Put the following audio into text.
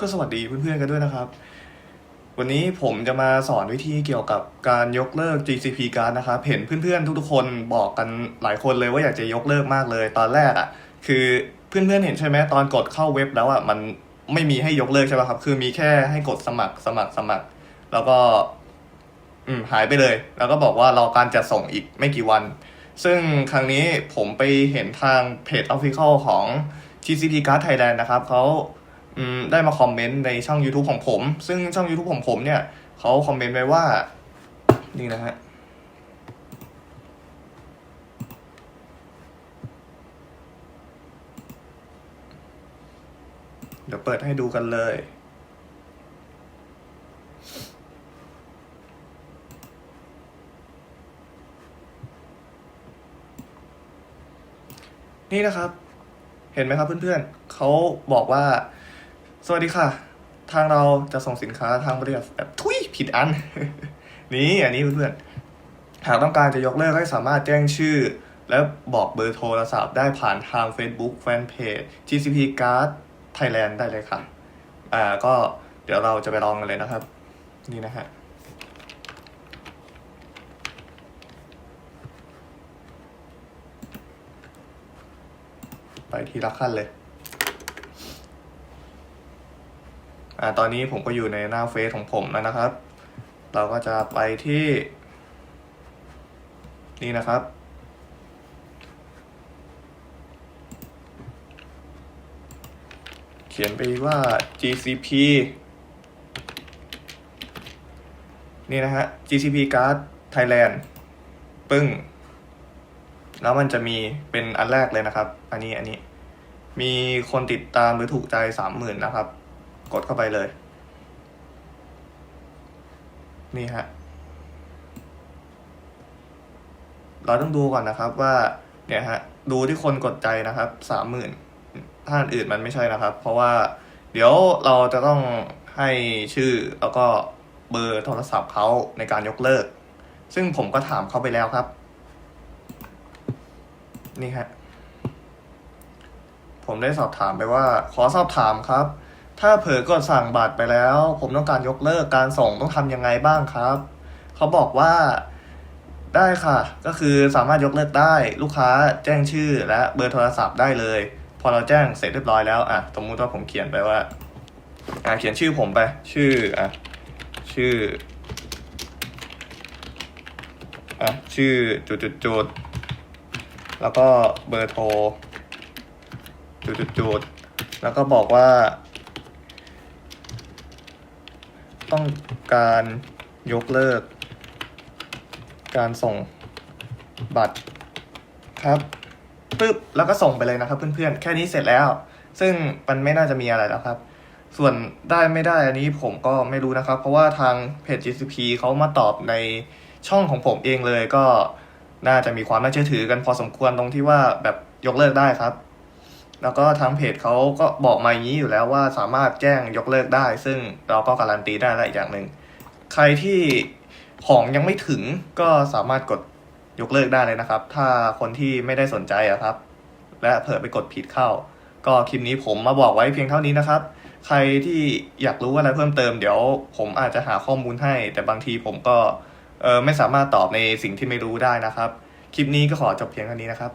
ก็สวัสดีเพื่อนๆกันด้วยนะครับ วันนี้ผมจะมาสอนวิธีเกี่ยวกับการยกเลิก GCP card นะครับเห็นเพื่อนๆทุกๆ คนบอกกันหลายคนเลยว่าอยากจะยกเลิกมากเลย ตอนแรกอะ คือเพื่อนๆเห็นใช่ไหมตอนกดเข้าเว็บแล้วอะมันไม่มีให้ยกเลิกใช่ป่ะครับ คือมีแค่ให้กดสมัครสมัครสมัคร แล้วก็ อืมหายไปเลย แล้วก็บอกว่ารอการจัดส่งอีกไม่กี่วัน ซึ่งครั้งนี้ผมไปเห็นทางเพจ Official ของ GCP Card Thailand นะครับเขา ได้มาคอมเมนต์ในช่อง YouTube ของผม ซึ่งช่อง YouTube ของผมเนี่ยเขาคอมเมนต์ไว้ว่า นี่นะฮะเดี๋ยวเปิดให้ดูกันเลย นี่นะครับ เห็นไหมครับเพื่อนๆเขาบอกว่า สวัสดีค่ะ ทางเราจะส่งสินค้าทางบริษัทแบบทุยผิดอัน นี่อันนี้เพื่อนๆหากต้องการจะยกเลิกให้สามารถแจ้งชื่อ และบอกเบอร์โทรศัพท์ได้ผ่านทาง Facebook Fanpage GCP Card Thailand ได้เลยค่ะ อ่าก็เดี๋ยวเราจะไปลองกันเลยนะครับ นี่นะฮะไปทีละขั้นเลย อ่าตอนนี้ผมก็อยู่ในหน้าเฟซของผมแล้วนะครับ เราก็จะไปที่ นี่นะครับ เขียนไปว่า GCP นี่นะฮะ GCP Card Thailand ปึ้ง แล้วมันจะมีเป็นอันแรกเลยนะครับ อันนี้อันนี้ มีคนติดตามหรือถูกใจสามหมื่นนะครับ กดเข้าไปเลย นี่ฮะ เราต้องดูก่อนนะครับว่า เนี่ยฮะ ดูที่คนกดใจนะครับ สามหมื่นถ้าอันอื่นมันไม่ใช่นะครับ เพราะว่าเดี๋ยวเราจะต้องให้ชื่อแล้วก็เบอร์โทรศัพท์เขาในการยกเลิก ซึ่งผมก็ถามเขาไปแล้วครับ นี่ฮะ ผมได้สอบถามไปว่า ขอสอบถามครับ ถ้าเผลอกดสั่งบัตรไปแล้ว ผมต้องการยกเลิกการส่งต้องทำยังไงบ้างครับ เขาบอกว่าได้ค่ะ ก็คือสามารถยกเลิกได้ ลูกค้าแจ้งชื่อและเบอร์โทรศัพท์ได้เลย พอเราแจ้งเสร็จเรียบร้อยแล้วอะสมมุติว่าผมเขียนไปว่าอะเขียนชื่อผมไป ชื่ออะชื่ออะชื่อจุดจุดจุดแล้วก็เบอร์โทรจุดๆๆแล้วก็บอกว่า ต้องการยกเลิก การส่งบัตรครับปึ๊บแล้วก็ส่งไปเลยนะครับเพื่อนๆ แค่นี้เสร็จแล้ว ซึ่งมันไม่น่าจะมีอะไรแล้วครับ ส่วนได้ไม่ได้อันนี้ผมก็ไม่รู้นะครับ เพราะว่าทางเพจ GCP เขามาตอบในช่องของผมเองเลยก็น่าจะมีความน่าเชื่อถือกันพอสมควรตรงที่ว่าแบบยกเลิกได้ครับ แล้วก็ทางเพจเขาก็บอกมาอย่างนี้อยู่แล้วว่าสามารถแจ้งยกเลิกได้ ซึ่งเราก็การันตีได้แล้วอีกอย่างหนึ่งใครที่ของยังไม่ถึงก็สามารถกดยกเลิกได้เลยนะครับ ถ้าคนที่ไม่ได้สนใจอะครับ และเผลอไปกดผิดเข้า ก็คลิปนี้ผมมาบอกไว้เพียงเท่านี้นะครับ ใครที่อยากรู้อะไรเพิ่มเติมเดี๋ยวผมอาจจะหาข้อมูลให้ แต่บางทีผมก็เออไม่สามารถตอบในสิ่งที่ไม่รู้ได้นะครับ คลิปนี้ก็ขอจบเพียงเท่านี้นะครับ